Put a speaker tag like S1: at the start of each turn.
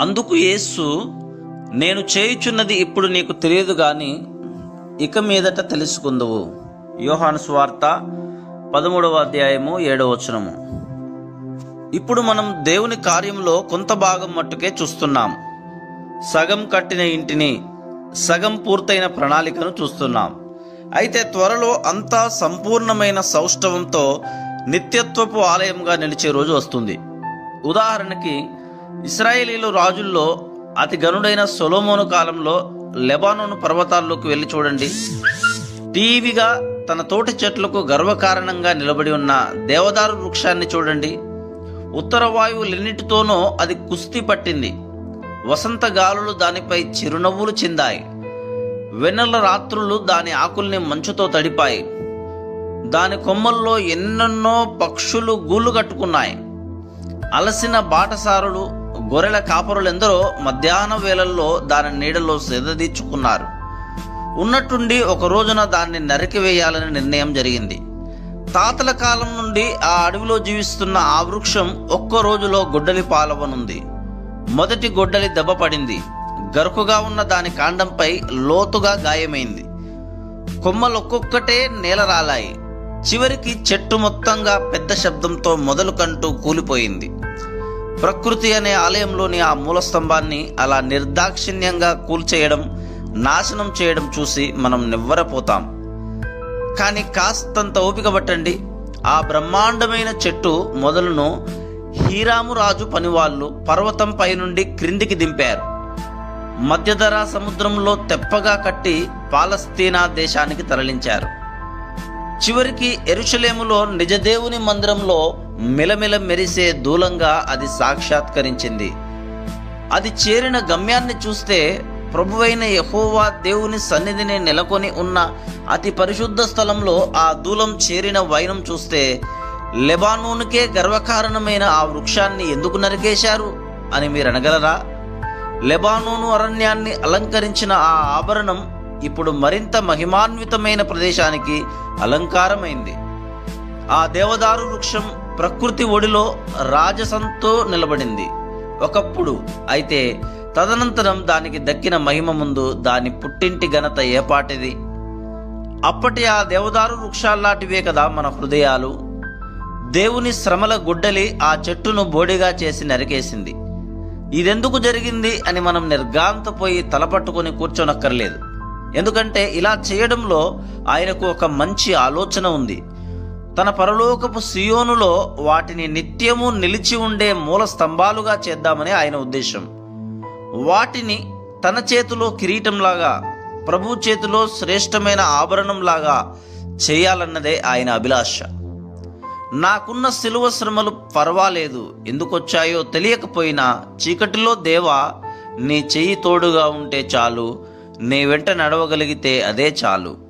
S1: అందుకు యేసు నేను చేయుచున్నది ఇప్పుడు నీకు తెలియదు గాని ఇక మీదట తెలుసుకుందువు. యోహాను స్వార్త పదమూడవ అధ్యాయము ఏడవ వచనము. ఇప్పుడు మనం దేవుని కార్యంలో కొంత భాగం మట్టుకే చూస్తున్నాం. సగం కట్టిన ఇంటిని సగం పూర్తయిన ప్రణాళికను చూస్తున్నాం. అయితే త్వరలో అంతా సంపూర్ణమైన సౌష్ఠవంతో నిత్యత్వపు ఆలయంగా నిలిచే రోజు వస్తుంది. ఉదాహరణకి ఇస్రాయేలీలు రాజుల్లో అతి గనుడైన సొలోమోను కాలంలో లెబానోను పర్వతాల్లోకి వెళ్ళి చూడండి. టీవీగా తన తోటి చెట్లకు గర్వకారణంగా నిలబడి ఉన్న దేవదారు వృక్షాన్ని చూడండి. ఉత్తర వాయువులన్నిటితోనూ అది కుస్తీ పట్టింది. వసంత గాలులు దానిపై చిరునవ్వులు చెందాయి. వెన్నెల రాత్రులు దాని ఆకుల్ని మంచుతో తడిపాయి. దాని కొమ్మల్లో ఎన్నెన్నో పక్షులు గూళ్ళు కట్టుకున్నాయి. అలసిన బాటసారులు గొర్రెల కాపరులెందరో మధ్యాహ్న వేళల్లో దాని నీడలో సెదదీర్చుకున్నారు ఉన్నట్టుండి ఒక రోజున దాన్ని నరికివేయాలని నిర్ణయం జరిగింది. తాతల కాలం నుండి ఆ అడవిలో జీవిస్తున్న ఆ వృక్షం ఒక్క రోజులో గొడ్డలి పాలవనుంది. మొదటి గొడ్డలి దెబ్బ పడింది. గరుకుగా ఉన్న దాని కాండంపై లోతుగా గాయమైంది. కొమ్మలు ఒక్కొక్కటే నేల రాలాయి. చివరికి చెట్టు మొత్తంగా పెద్ద శబ్దంతో మొదలు కంటూ కూలిపోయింది. ప్రకృతి అనే ఆలయంలోని ఆ మూల స్తంభాన్ని అలా నిర్దాక్షిణ్యంగా కూల్చేయడం నాశనం చేయడం చూసి మనం నివ్వరపోతాం. కానీ కాస్తంత ఓపిక పట్టండి. ఆ బ్రహ్మాండమైన చెట్టు మొదలును హీరామురాజు పనివాళ్ళు పర్వతం పై నుండి క్రిందికి దింపారు. మధ్యధరా సముద్రంలో తెప్పగా కట్టి పాలస్తీనా దేశానికి తరలించారు. చివరికి ఎరుషలేములో నిజదేవుని మందిరంలో మిలమిల మెరిసే దూలంగా అది సాక్షాత్కరించింది. అది చేరిన గమ్యాన్ని చూస్తే ప్రభువైన యహోవా దేవుని సన్నిధిని నెలకొని ఉన్న అతి పరిశుద్ధ స్థలంలో ఆ దూలం చేరిన వైనం చూస్తే లెబానోనుకే గర్వకారణమైన ఆ వృక్షాన్ని ఎందుకు నరికేశారు అని మీరు అనగలరా లెబానోను అరణ్యాన్ని అలంకరించిన ఆ ఆభరణం ఇప్పుడు మరింత మహిమాన్వితమైన ప్రదేశానికి అలంకారమైంది. ఆ దేవదారు వృక్షం ప్రకృతి ఒడిలో రాజసంతో నిలబడింది. ఒకప్పుడు అయితే తదనంతరం దానికి దక్కిన మహిమ ముందు దాని పుట్టింటి ఘనత ఏపాటిది అప్పటి ఆ దేవదారు వృక్షాల్లాంటివే కదా మన హృదయాలు. దేవుని శ్రమల గుడ్డలి ఆ చెట్టును బోడిగా చేసి నరికేసింది. ఇదెందుకు జరిగింది అని మనం నిర్గాంతపోయి తలపట్టుకొని కూర్చోనక్కర్లేదు. ఎందుకంటే ఇలా చేయడంలో ఆయనకు ఒక మంచి ఆలోచన ఉంది. తన పరలోకపు సియోనులో వాటిని నిత్యము నిలిచి ఉండే మూల స్తంభాలుగా చేద్దామని ఆయన ఉద్దేశం. వాటిని తన చేతిలో కిరీటంలాగా ప్రభు చేతిలో శ్రేష్టమైన ఆభరణంలాగా చేయాలన్నదే ఆయన అభిలాష. నాకున్న సిలువ శ్రమలు పర్వాలేదు ఎందుకొచ్చాయో తెలియకపోయినా చీకటిలో దేవా నీ చెయ్యి తోడుగా ఉంటే చాలు నీ వెంట నడవగలిగితే అదే చాలు.